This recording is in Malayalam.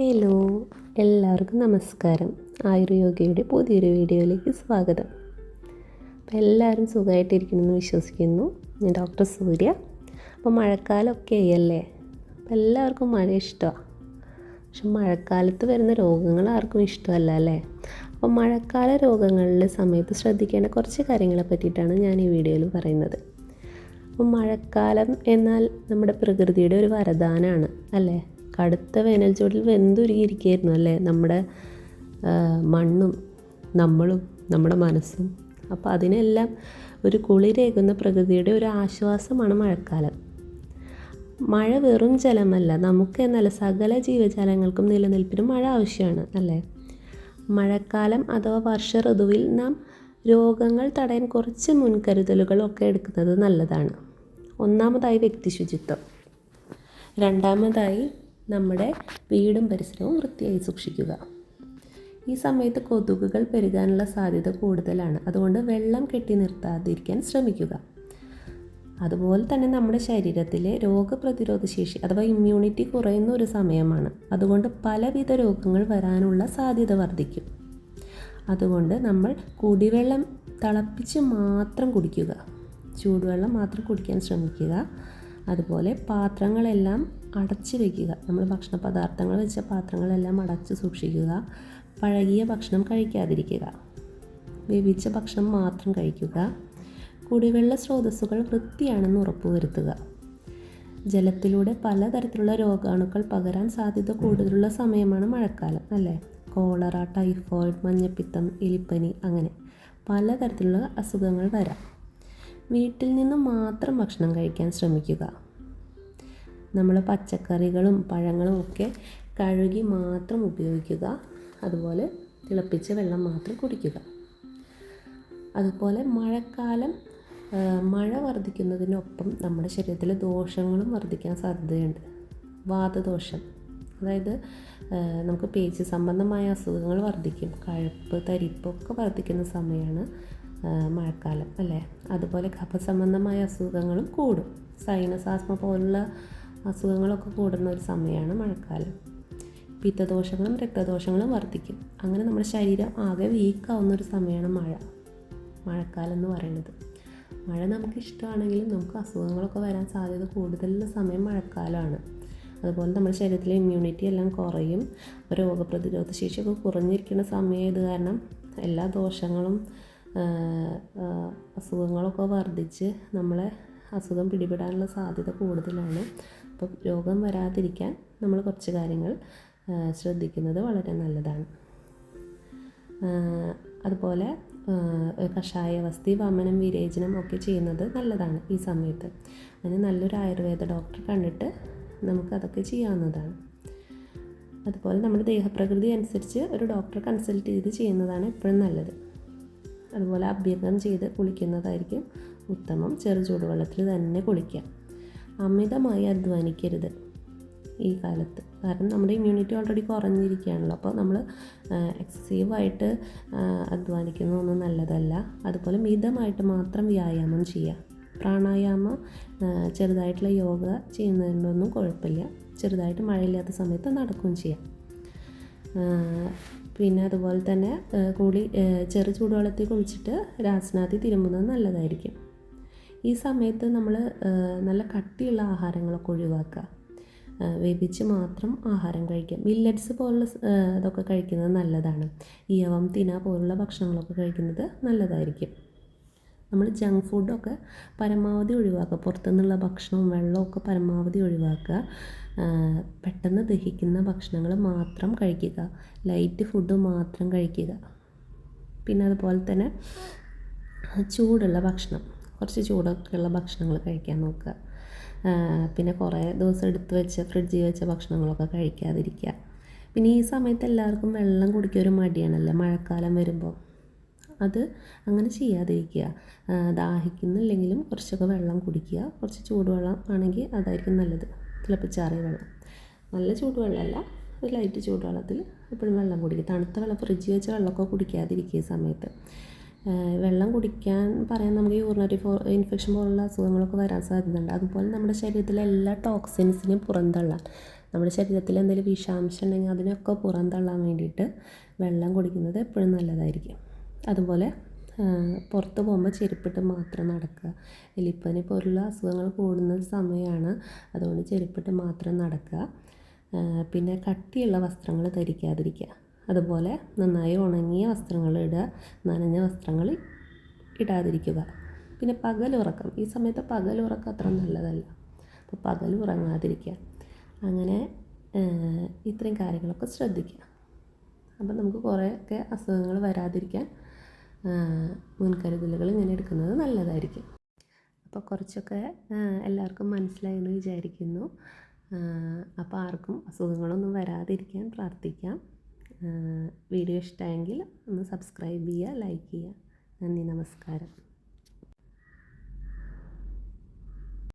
ഹലോ എല്ലാവർക്കും നമസ്കാരം. ആയുർയോഗയുടെ പുതിയൊരു വീഡിയോയിലേക്ക് സ്വാഗതം. അപ്പോൾ എല്ലാവരും സുഖമായിട്ടിരിക്കണമെന്ന് വിശ്വസിക്കുന്നു. ഞാൻ ഡോക്ടർ സൂര്യ. അപ്പോൾ മഴക്കാലമൊക്കെ ആയല്ലേ അപ്പോൾ എല്ലാവർക്കും മഴ ഇഷ്ടമാണ് പക്ഷെ മഴക്കാലത്ത് വരുന്ന രോഗങ്ങൾ ആർക്കും ഇഷ്ടമല്ല അല്ലേ? അപ്പോൾ മഴക്കാല രോഗങ്ങളിലെ സമയത്ത് ശ്രദ്ധിക്കേണ്ട കുറച്ച് കാര്യങ്ങളെ പറ്റിയിട്ടാണ് ഞാൻ ഈ വീഡിയോയിൽ പറയുന്നത്. അപ്പോൾ മഴക്കാലം എന്നാൽ നമ്മുടെ പ്രകൃതിയുടെ ഒരു വരദാനമാണ് അല്ലേ? കടുത്ത വേനൽ ചൂടിൽ വെന്തുരുകിയിരിക്കുകയായിരുന്നു അല്ലേ? നമ്മുടെ മണ്ണും നമ്മളും നമ്മുടെ മനസ്സും. അപ്പോൾ അതിനെല്ലാം ഒരു കുളിരേകുന്ന പ്രകൃതിയുടെ ഒരു ആശ്വാസമാണ് മഴക്കാലം. മഴ വെറും ജലമല്ല നമുക്ക് എന്നല്ല സകല ജീവജാലങ്ങൾക്കും നിലനിൽപ്പിനും മഴ ആവശ്യമാണ് അല്ലേ? മഴക്കാലം അഥവാ വർഷ ഋതുവിൽ നാം രോഗങ്ങൾ തടയാൻ കുറച്ച് മുൻകരുതലുകളൊക്കെ എടുക്കുന്നത് നല്ലതാണ്. ഒന്നാമതായി വ്യക്തി ശുചിത്വം രണ്ടാമതായി നമ്മുടെ വീടും പരിസരവും വൃത്തിയായി സൂക്ഷിക്കുക. ഈ സമയത്ത് കൊതുകുകൾ പെരുകാനുള്ള സാധ്യത കൂടുതലാണ്. അതുകൊണ്ട് വെള്ളം കെട്ടി നിർത്താതിരിക്കാൻ ശ്രമിക്കുക. അതുപോലെ തന്നെ നമ്മുടെ ശരീരത്തിലെ രോഗപ്രതിരോധ ശേഷി അഥവാ ഇമ്മ്യൂണിറ്റി കുറയുന്ന ഒരു സമയമാണ്. അതുകൊണ്ട് പലവിധ രോഗങ്ങൾ വരാനുള്ള സാധ്യത വർദ്ധിക്കും. അതുകൊണ്ട് നമ്മൾ കുടിവെള്ളം തിളപ്പിച്ച് മാത്രം കുടിക്കുക. ചൂടുവെള്ളം മാത്രം കുടിക്കാൻ ശ്രമിക്കുക. അതുപോലെ പാത്രങ്ങളെല്ലാം അടച്ച് വയ്ക്കുക നമ്മൾ ഭക്ഷണ പദാർത്ഥങ്ങൾ വെച്ച പാത്രങ്ങളെല്ലാം അടച്ച് സൂക്ഷിക്കുക. പഴകിയ ഭക്ഷണം കഴിക്കാതിരിക്കുക. വേവിച്ച ഭക്ഷണം മാത്രം കഴിക്കുക. കുടിവെള്ള സ്രോതസ്സുകൾ വൃത്തിയാണെന്ന് ഉറപ്പുവരുത്തുക. ജലത്തിലൂടെ പലതരത്തിലുള്ള രോഗാണുക്കൾ പകരാൻ സാധ്യത കൂടുതലുള്ള സമയമാണ് മഴക്കാലം അല്ലേ? കോളറ ടൈഫോയിഡ് മഞ്ഞപ്പിത്തം എലിപ്പനി അങ്ങനെ പലതരത്തിലുള്ള അസുഖങ്ങൾ വരാം. വീട്ടിൽ നിന്ന് മാത്രം ഭക്ഷണം കഴിക്കാൻ ശ്രമിക്കുക. നമ്മൾ പച്ചക്കറികളും പഴങ്ങളും ഒക്കെ കഴുകി മാത്രം ഉപയോഗിക്കുക. അതുപോലെ തിളപ്പിച്ച വെള്ളം മാത്രം കുടിക്കുക. അതുപോലെ മഴക്കാലം മഴ വർദ്ധിക്കുന്നതിനൊപ്പം നമ്മുടെ ശരീരത്തിലെ ദോഷങ്ങളും വർദ്ധിക്കാൻ സാധ്യതയുണ്ട്. വാതദോഷം അതായത് നമുക്ക് പേച്ച് സംബന്ധമായ അസുഖങ്ങൾ വർദ്ധിക്കും. കഴുപ്പ് തരിപ്പൊക്കെ വർദ്ധിക്കുന്ന സമയമാണ് മഴക്കാലം അല്ലേ? അതുപോലെ കഫ സംബന്ധമായ അസുഖങ്ങളും കൂടും. സൈനസാസ്മ പോലുള്ള അസുഖങ്ങളൊക്കെ കൂടുന്ന ഒരു സമയമാണ് മഴക്കാലം. പിത്തദോഷങ്ങളും രക്തദോഷങ്ങളും വർദ്ധിക്കും. അങ്ങനെ നമ്മുടെ ശരീരം ആകെ വീക്കാവുന്ന ഒരു സമയമാണ് മഴ. മഴക്കാലം എന്ന് പറയുന്നത്. മഴ നമുക്ക് ഇഷ്ടമാണെങ്കിലും നമുക്ക് അസുഖങ്ങളൊക്കെ വരാൻ സാധ്യത കൂടുതലുള്ള സമയം മഴക്കാലമാണ്. അതുപോലെ നമ്മുടെ ശരീരത്തിലെ ഇമ്മ്യൂണിറ്റി എല്ലാം കുറയും. രോഗപ്രതിരോധ ശേഷിയൊക്കെ കുറഞ്ഞിരിക്കുന്ന സമയം ഇത് കാരണം എല്ലാ ദോഷങ്ങളും അസുഖങ്ങളൊക്കെ വർദ്ധിച്ച് നമ്മളെ അസുഖം പിടിപെടാനുള്ള സാധ്യത കൂടുതലാണ്. അപ്പോൾ രോഗം വരാതിരിക്കാൻ നമ്മൾ കുറച്ച് കാര്യങ്ങൾ ശ്രദ്ധിക്കുന്നത് വളരെ നല്ലതാണ്. അതുപോലെ കഷായ വസ്തി വമനം വിരേചനം ഒക്കെ ചെയ്യുന്നത് നല്ലതാണ് ഈ സമയത്ത്. അതിന് നല്ലൊരു ആയുർവേദ ഡോക്ടറെ കണ്ടിട്ട് നമുക്കതൊക്കെ ചെയ്യാവുന്നതാണ്. അതുപോലെ നമ്മുടെ ദേഹപ്രകൃതി അനുസരിച്ച് ഒരു ഡോക്ടറെ കൺസൾട്ട് ചെയ്ത് ചെയ്യുന്നതാണ് എപ്പോഴും നല്ലത്. അതുപോലെ അഭ്യർത്ഥം ചെയ്ത് കുളിക്കുന്നതായിരിക്കും ഉത്തമം. ചെറു ചൂടുവെള്ളത്തിൽ തന്നെ കുളിക്കാം അമിതമായി അധ്വാനിക്കരുത് ഈ കാലത്ത്. കാരണം നമ്മുടെ ഇമ്മ്യൂണിറ്റി ഓൾറെഡി കുറഞ്ഞിരിക്കുകയാണല്ലോ. അപ്പോൾ നമ്മൾ എക്സസീവായിട്ട് അധ്വാനിക്കുന്നതൊന്നും നല്ലതല്ല. അതുപോലെ മിതമായിട്ട് മാത്രം വ്യായാമം ചെയ്യുക. പ്രാണായാമം ചെറുതായിട്ടുള്ള യോഗ ചെയ്യുന്നതിനൊന്നും കുഴപ്പമില്ല. ചെറുതായിട്ട് മഴയില്ലാത്ത സമയത്ത് നടക്കുകയും ചെയ്യാം. പിന്നെ അതുപോലെ തന്നെ കൂടി ചെറു ചൂടുവെള്ളത്തിൽ കുളിച്ചിട്ട് രാസനാഥി തിരുമ്പുന്നത് നല്ലതായിരിക്കും. ഈ സമയത്ത് നമ്മൾ നല്ല കട്ടിയുള്ള ആഹാരങ്ങളൊക്കെ ഒഴിവാക്കുക. വേവിച്ച് മാത്രം ആഹാരം കഴിക്കുക. മില്ലറ്റ്സ് പോലുള്ള ഇതൊക്കെ കഴിക്കുന്നത് നല്ലതാണ്. ഇയവം തിന പോലുള്ള ഭക്ഷണങ്ങളൊക്കെ കഴിക്കുന്നത് നല്ലതായിരിക്കും. നമ്മൾ ജങ്ക് ഫുഡൊക്കെ പരമാവധി ഒഴിവാക്കുക. പുറത്തുനിന്നുള്ള ഭക്ഷണവും വെള്ളമൊക്കെ പരമാവധി ഒഴിവാക്കുക. പെട്ടെന്ന് ദഹിക്കുന്ന ഭക്ഷണങ്ങൾ മാത്രം കഴിക്കുക. ലൈറ്റ് ഫുഡ് മാത്രം കഴിക്കുക. പിന്നെ അതുപോലെ തന്നെ ചൂടുള്ള ഭക്ഷണം. കുറച്ച് ചൂടൊക്കെയുള്ള ഭക്ഷണങ്ങൾ കഴിക്കാൻ നോക്കുക. പിന്നെ കുറേ ദിവസം എടുത്ത് വെച്ച ഫ്രിഡ്ജിൽ വെച്ച ഭക്ഷണങ്ങളൊക്കെ കഴിക്കാതിരിക്കുക. പിന്നെ ഈ സമയത്ത് എല്ലാവർക്കും വെള്ളം കുടിക്കാൻ ഒരു മടിയാണല്ലോ മഴക്കാലം വരുമ്പോൾ. അത് അങ്ങനെ ചെയ്യാതിരിക്കുക. ദാഹിക്കുന്നില്ലെങ്കിലും കുറച്ചൊക്കെ വെള്ളം കുടിക്കുക. കുറച്ച് ചൂടുവെള്ളം ആണെങ്കിൽ അതായിരിക്കും നല്ലത്. തിളപ്പിച്ചാറിയ വെള്ളം. നല്ല ചൂടുവെള്ളമല്ല ഒരു ലൈറ്റ് ചൂടുവെള്ളത്തിൽ എപ്പോഴും വെള്ളം കുടിക്കുക. തണുത്ത വെള്ളം ഫ്രിഡ്ജിൽ വെച്ച വെള്ളമൊക്കെ കുടിക്കാതിരിക്കുക ഈ സമയത്ത്. വെള്ളം കുടിക്കാൻ പറയാൻ നമുക്ക് യൂറിനറി ഫോ ഇൻഫെക്ഷൻ പോലുള്ള അസുഖങ്ങളൊക്കെ വരാൻ സാധ്യതയുണ്ട്. അതുപോലെ നമ്മുടെ ശരീരത്തിലെ എല്ലാ ടോക്സിൻസിനെയും പുറന്തള്ളാൻ നമ്മുടെ ശരീരത്തിൽ എന്തെങ്കിലും വിഷാംശം ഉണ്ടെങ്കിൽ അതിനൊക്കെ പുറന്തള്ളാൻ വേണ്ടിയിട്ട് വെള്ളം കുടിക്കുന്നത് എപ്പോഴും നല്ലതായിരിക്കും. അതുപോലെ പുറത്ത് പോകുമ്പോൾ ചെരുപ്പിട്ട് മാത്രം നടക്കുക. എലിപ്പനി പോലുള്ള അസുഖങ്ങൾ കൂടുന്ന സമയമാണ്. അതുകൊണ്ട് ചെരുപ്പിട്ട് മാത്രം നടക്കുക. പിന്നെ കട്ടിയുള്ള വസ്ത്രങ്ങൾ ധരിക്കാതിരിക്കുക. അതുപോലെ നന്നായി ഉണങ്ങിയ വസ്ത്രങ്ങൾ ഇടുക നനഞ്ഞ വസ്ത്രങ്ങൾ ഇടാതിരിക്കുക. പിന്നെ പകലുറക്കം ഈ സമയത്ത് പകലുറക്കം അത്ര നല്ലതല്ല. അപ്പോൾ പകൽ ഉറങ്ങാതിരിക്കുക. അങ്ങനെ ഇത്രയും കാര്യങ്ങളൊക്കെ ശ്രദ്ധിക്കുക. അപ്പം നമുക്ക് കുറേയൊക്കെ അസുഖങ്ങൾ വരാതിരിക്കാൻ മുൻകരുതലുകൾ ഇങ്ങനെ എടുക്കുന്നത് നല്ലതായിരിക്കും. അപ്പോൾ കുറച്ചൊക്കെ എല്ലാവർക്കും മനസ്സിലായെന്ന് വിചാരിക്കുന്നു. അപ്പോൾ ആർക്കും അസുഖങ്ങളൊന്നും വരാതിരിക്കാൻ പ്രാർത്ഥിക്കാം. വീഡിയോ ഇഷ്ടമായെങ്കിൽ ഒന്ന് സബ്സ്ക്രൈബ് ചെയ്യുക ലൈക്ക് ചെയ്യുക. നന്ദി നമസ്കാരം.